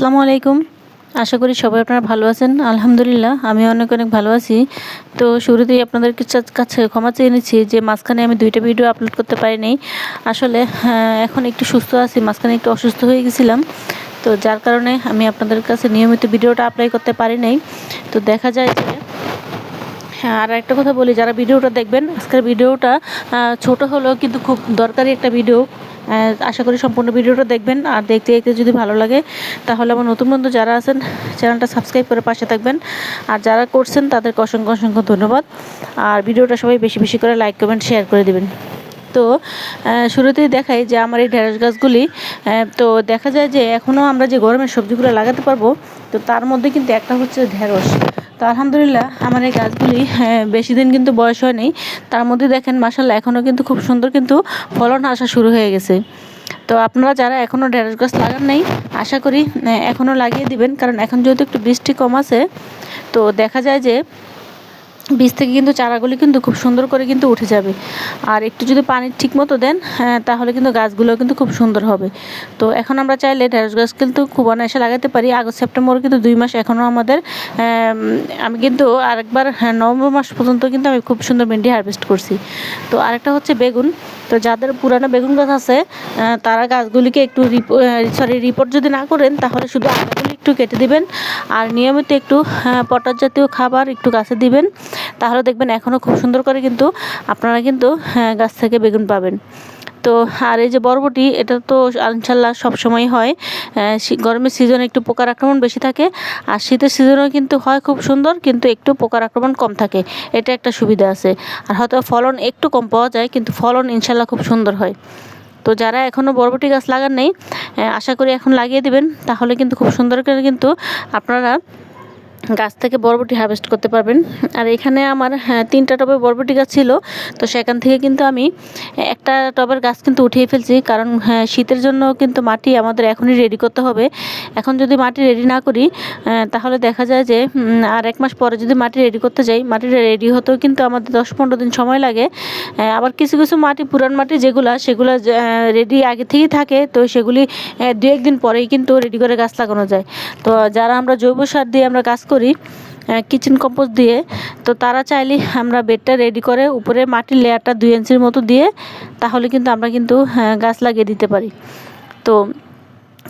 আসসালামু আলাইকুম। আশা করি সবাই আপনারা ভালো আছেন। আলহামদুলিল্লাহ আমি অনেক অনেক ভালো আছি। তো শুরুতেই আপনাদের কাছে ক্ষমা চেয়ে নিচ্ছি যে মাঝখানে আমি দুইটা ভিডিও আপলোড করতে পারিনি। আসলে হ্যাঁ, এখন একটু সুস্থ আছি মাঝখানে একটু অসুস্থ হয়ে গেছিলাম। তো যার কারণে আমি আপনাদের কাছে নিয়মিত ভিডিওটা আপলোড করতে পারি নাই। তো দেখা যায় যে হ্যাঁ আর একটা কথা বলি যারা ভিডিওটা দেখবেন আজকের ভিডিওটা ছোট হলেও কিন্তু খুব দরকারি একটা ভিডিও। আশা করি সম্পূর্ণ ভিডিওটা দেখবেন। আর দেখতে দেখতে যদি ভালো লাগে, তাহলে আমার নতুন বন্ধু যারা আছেন, চ্যানেলটা সাবস্ক্রাইব করে পাশে থাকবেন। আর যারা করছেন, তাদেরকে অসংখ্য অসংখ্য ধন্যবাদ। আর ভিডিওটা সবাই বেশি বেশি করে লাইক কমেন্ট শেয়ার করে দেবেন। তো শুরুতেই দেখাই যে আমার এই ঢেঁড়স গাছগুলি তো দেখা যায় যে এখনও আমরা যে গরমের সবজিগুলো লাগাতে পারব, তো তার মধ্যে কিন্তু একটা হচ্ছে ঢেঁড়স। তো আলহামদুলিল্লাহ আমার এই গাছগুলি হ্যাঁ, বেশি দিন কিন্তু বয়স হয়নি তার মধ্যে দেখেন মাসাল্লাহ এখনও কিন্তু খুব সুন্দর কিন্তু ফলন আসা শুরু হয়ে গেছে। তো আপনারা যারা এখনও ঢেঁড়স গাছ লাগান নাই আশা করি এখনও লাগিয়ে দিবেন। কারণ এখন যেহেতু একটু বৃষ্টি কম আছে তো দেখা যায় যে বীজ থেকে কিন্তু চারাগুলি কিন্তু খুব সুন্দর করে কিন্তু উঠে যাবে। আর একটু যদি পানি ঠিক মতো দেন হ্যাঁ, তাহলে কিন্তু গাছগুলো কিন্তু খুব সুন্দর হবে। তো এখন আমরা চাইলে ঢেঁড়স গাছ কিন্তু খুব অনায়াসে লাগাতে পারি। আগস্ট সেপ্টেম্বর কিন্তু দুই মাস এখনও আমাদের আম, কিন্তু আরেকবার হ্যাঁ, নভেম্বর মাস পর্যন্ত কিন্তু আমি খুব সুন্দর ভেন্ডি হারভেস্ট করছি। তো আরেকটা হচ্ছে বেগুন। তো যাদের পুরানো বেগুন গাছ আছে তারা গাছগুলিকে একটু সরি রিপোর্ট যদি না করেন, তাহলে শুধু আগাগুলি একটু কেটে দিবেন। আর নিয়মিত একটু পটার পটাশ জাতীয় খাবার একটু গাছে দিবেন। তাহলে দেখবেন এখনও খুব সুন্দর করে কিন্তু আপনারা কিন্তু গাছ থেকে বেগুন পাবেন। তো আর এই যে বরবটি, এটা তো ইনশাল্লাহ সবসময় হয়। গরমের সিজনে একটু পোকার আক্রমণ বেশি থাকে। আর শীতের সিজনেও কিন্তু হয় খুব সুন্দর, কিন্তু একটু পোকার আক্রমণ কম থাকে। এটা একটা সুবিধা আছে। আর হয়তো ফলন একটু কম পাওয়া যায়, কিন্তু ফলন ইনশাল্লাহ খুব সুন্দর হয়। তো যারা এখনও বরবটি গাছ লাগান নেই আশা করি এখন লাগিয়ে দিবেন। তাহলে কিন্তু খুব সুন্দর করে কিন্তু আপনারা গাছ থেকে বরবটি হারভেস্ট করতে পারবেন। আর এখানে আমার হ্যাঁ, তিনটা টবে বরবটি গাছ ছিল। তো সেখান থেকে কিন্তু আমি একটা টবের গাছ কিন্তু উঠিয়ে ফেলছি। কারণ হ্যাঁ, শীতের জন্য কিন্তু মাটি আমাদের এখনই রেডি করতে হবে। এখন যদি মাটি রেডি না করি তাহলে দেখা যায় যে আর এক মাস পরে যদি মাটি রেডি করতে যাই মাটিটা রেডি হতেও কিন্তু আমাদের দশ পনেরো দিন সময় লাগে। আবার কিছু কিছু মাটি পুরান মাটি যেগুলো সেগুলো রেডি আগে থেকেই থাকে। তো সেগুলি দু একদিন পরেই কিন্তু রেডি করে গাছ লাগানো যায়। তো যারা আমরা জৈব সার দিয়ে আমরা কাজ করি কিচেন কম্পোজ দিয়ে। তো তারা চাইলে আমরা বেডটা রেডি করে উপরে মাটির লেয়ারটা দুই ইঞ্চির মতো দিয়ে, তাহলে কিন্তু আমরা কিন্তু গাছ লাগিয়ে দিতে পারি। তো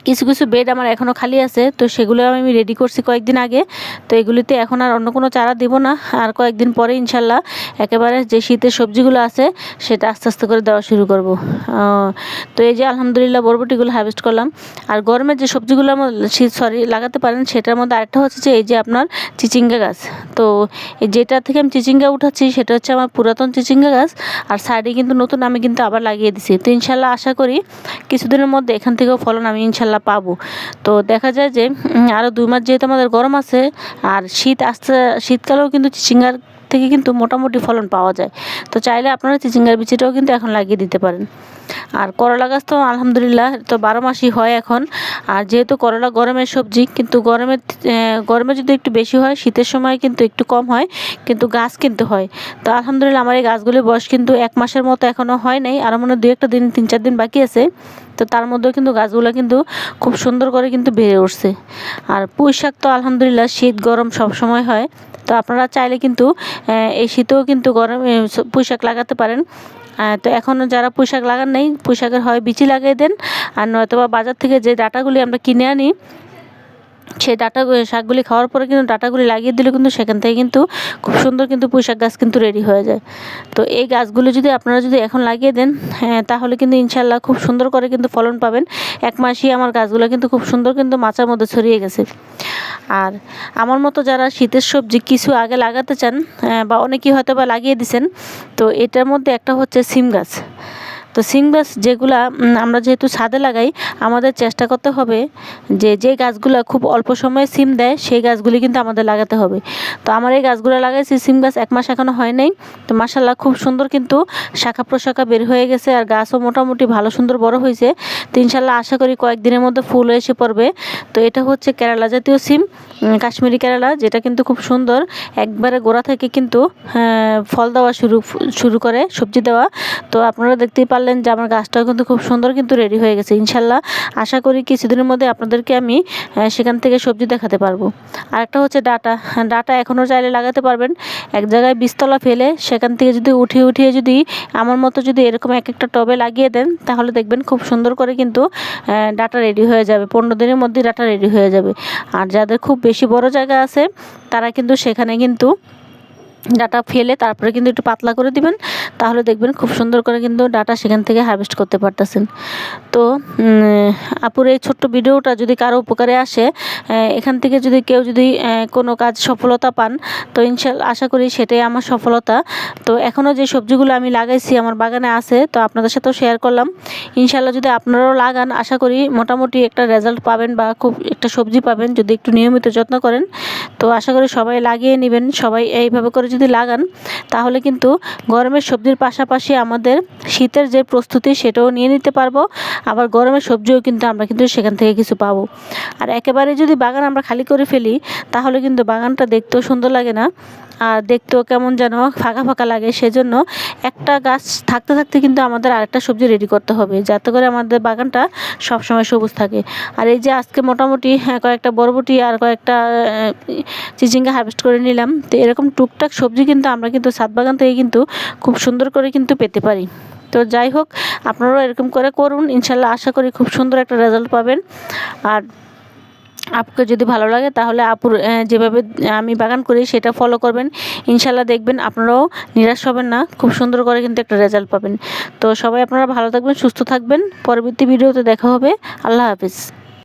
কিছু কিছু বেড আমার এখনও খালি আছে, তো সেগুলো আমি রেডি করছি কয়েকদিন আগে। তো এগুলিতে এখন আর অন্য কোনো চারা দেবো না, আর কয়েকদিন পরে ইনশাল্লাহ একেবারে যে শীতের সবজিগুলো আছে, সেটা আস্তে আস্তে করে দেওয়া শুরু করব। তো এই যে আলহামদুলিল্লাহ বরবটিগুলো হারভেস্ট করলাম। আর গরমের যে সবজিগুলো আমার শীত সরি লাগাতে পারেন, সেটার মধ্যে আরেকটা হচ্ছে যে এই যে আপনার চিচিঙ্গা গাছ। তো যেটা থেকে আমি চিচিঙ্গা উঠাচ্ছি, সেটা হচ্ছে আমার পুরাতন চিচিঙ্গা গাছ, আর সাইডে কিন্তু নতুন আমি কিন্তু আবার লাগিয়ে দিছি। তো ইনশাল্লাহ আশা করি কিছুদিনের মধ্যে এখান থেকেও ফলন আমি ইনশাল্লাহ পাবো। তো দেখা যায় যে আরও দুই মাস যেহেতু আমাদের গরম আছে, আর শীত আসতে, শীতকালেও কিন্তু চিচিঙ্গার থেকে কিন্তু মোটামুটি ফলন পাওয়া যায়। তো চাইলে আপনারা চিচিঙ্গার বিচিটাও কিন্তু এখন লাগিয়ে দিতে পারেন। আর করলা গাছ তো আলহামদুলিল্লাহ তো বারো মাসই হয় এখন। আর যেহেতু করলা গরমের সবজি, কিন্তু গরমের গরমে যদি একটু বেশি হয়, শীতের সময় কিন্তু একটু কম হয়, কিন্তু গাছ কিন্তু হয়। তো আলহামদুলিল্লাহ আমার এই গাছগুলির বয়স কিন্তু এক মাসের মতো এখনও হয় নাই। আর মনে দু একটা দিন, তিন চার দিন বাকি আছে। তো তার মধ্যেও কিন্তু গাছগুলো কিন্তু খুব সুন্দর করে কিন্তু বেড়ে উঠছে। আর পুঁই শাক তো আলহামদুলিল্লাহ শীত গরম সব সময় হয়। তো আপনারা চাইলে কিন্তু এই শীতেও কিন্তু গরম এ, স- পুঁই শাক লাগাতে পারেন। তো এখনও যারা পোশাক লাগান নেই পোশাকের হয় বিচি লাগিয়ে দেন। আর নয়তো বা বাজার থেকে যে ডাটাগুলি আমরা কিনে আনি সেই ডাটা শাকগুলি খাওয়ার পরে কিন্তু ডাটাগুলি লাগিয়ে দিলে কিন্তু সেখান থেকে কিন্তু খুব সুন্দর কিন্তু পুঁই শাক গাছ কিন্তু রেডি হয়ে যায়। তো এই গাছগুলো যদি আপনারা যদি এখন লাগিয়ে দেন হ্যাঁ তাহলে কিন্তু ইনশাল্লাহ খুব সুন্দর করে কিন্তু ফলন পাবেন। এক মাসই আমার গাছগুলো কিন্তু খুব সুন্দর কিন্তু মাচার মধ্যে ছড়িয়ে গেছে। আর আমার মতো যারা শীতের সবজি কিছু আগে লাগাতে চান বা অনেকেই হয়তো বা লাগিয়ে দিছেন, তো এটার মধ্যে একটা হচ্ছে সিম গাছ। তো সিম গাছ যেগুলা আমরা যেহেতু ছাদে লাগাই, আমাদের চেষ্টা করতে হবে যে যে গাছগুলো খুব অল্প সময়ে সিম দেয়, সেই গাছগুলি কিন্তু আমাদের লাগাতে হবে। তো আমার এই গাছগুলো লাগাইছি সিম গাছ এক মাস এখনও হয় নাই। তো মাসাল্লাহ খুব সুন্দর কিন্তু শাখা প্রশাখা বের হয়ে গেছে আর গাছও মোটামুটি ভালো সুন্দর বড় হয়েছে। তো ইনশাল্লাহ আশা করি কয়েকদিনের মধ্যে ফুল এসে পড়বে। তো এটা হচ্ছে কেরালা জাতীয় সিম কাশ্মীরি কেরালা, যেটা কিন্তু খুব সুন্দর। একবারে গোড়া থেকে কিন্তু ফল দেওয়া শুরু শুরু করে সবজি দেওয়া। তো আপনারা দেখতেই পারলেন পারলেন যে আমার গাছটাও কিন্তু খুব সুন্দর কিন্তু রেডি হয়ে গেছে। ইনশাল্লাহ আশা করি কিছুদিনের মধ্যে আপনাদেরকে আমি সেখান থেকে সবজি দেখাতে পারব। আরেকটা হচ্ছে ডাটা। ডাটা এখনও চাইলে লাগাতে পারবেন। এক জায়গায় বীজতলা ফেলে সেখান থেকে যদি উঠিয়ে উঠিয়ে যদি আমার মতো যদি এরকম এক একটা টবে লাগিয়ে দেন, তাহলে দেখবেন খুব সুন্দর করে কিন্তু ডাটা রেডি হয়ে যাবে। পনেরো দিনের মধ্যে ডাটা রেডি হয়ে যাবে। আর যাদের খুব বেশি বড় জায়গা আছে, তারা কিন্তু সেখানে কিন্তু ডাটা ফেলে তারপরে কিন্তু একটু পাতলা করে দিবেন, তাহলে দেখবেন খুব সুন্দর করে কিন্তু ডাটা সেখান থেকে হারভেস্ট করতে পারতেছেন। তো আপুর এই ছোট্ট ভিডিওটা যদি কারও উপকারে আসে এখান থেকে যদি কেউ যদি কোনো কাজ সফলতা পান, তো ইনশাল্লাহ আশা করি সেটাই আমার সফলতা। তো এখনও যে সবজিগুলো আমি লাগাইছি আমার বাগানে আছে, তো আপনাদের সাথেও শেয়ার করলাম। ইনশাল্লাহ যদি আপনারাও লাগান, আশা করি মোটামুটি একটা রেজাল্ট পাবেন বা খুব একটা সবজি পাবেন, যদি একটু নিয়মিত যত্ন করেন। তো আশা করি সবাই লাগিয়ে নেবেন, সবাই এইভাবে করে যদি লাগান, তাহলে কিন্তু গরমের সবজির পাশাপাশি আমাদের শীতের যে প্রস্তুতি সেটাও নিয়ে নিতে পারব। আবার গরমের সবজিও কিন্তু আমরা কিন্তু সেখান থেকে কিছু পাবো। আর একেবারে যদি বাগান আমরা খালি করে ফেলি, তাহলে কিন্তু বাগানটা দেখতেও সুন্দর লাগে না। আর দেখতেও কেমন যেন ফাঁকা ফাঁকা লাগে। সেজন্য একটা গাছ থাকতে থাকতে কিন্তু আমাদের আরেকটা সবজি রেডি করতে হবে। যাতে করে আমাদের বাগানটা সবসময় সবুজ থাকে। আর এই যে আজকে মোটামুটি হ্যাঁ, কয়েকটা বরবটি আর কয়েকটা চিচিঙ্গা হারভেস্ট করে নিলাম। তো এরকম টুকটাক সবজি কিন্তু আমরা কিন্তু ছাদ বাগান থেকে কিন্তু খুব সুন্দর করে কিন্তু পেতে পারি। তো যাই হোক আপনারাও এরকম করে করুন। ইনশাল্লাহ আশা করি খুব সুন্দর একটা রেজাল্ট পাবেন। আর আপুকে যদি ভালো লাগে, তাহলে আপুর যেভাবে আমি বাগান করি, সেটা ফলো করবেন। ইনশাল্লাহ দেখবেন, আপনারাও নিরাশ হবেন না। খুব সুন্দর করে কিন্তু একটা রেজাল্ট পাবেন। তো সবাই আপনারা ভালো থাকবেন, সুস্থ থাকবেন। পরবর্তী ভিডিওতে দেখা হবে। আল্লাহ হাফিজ।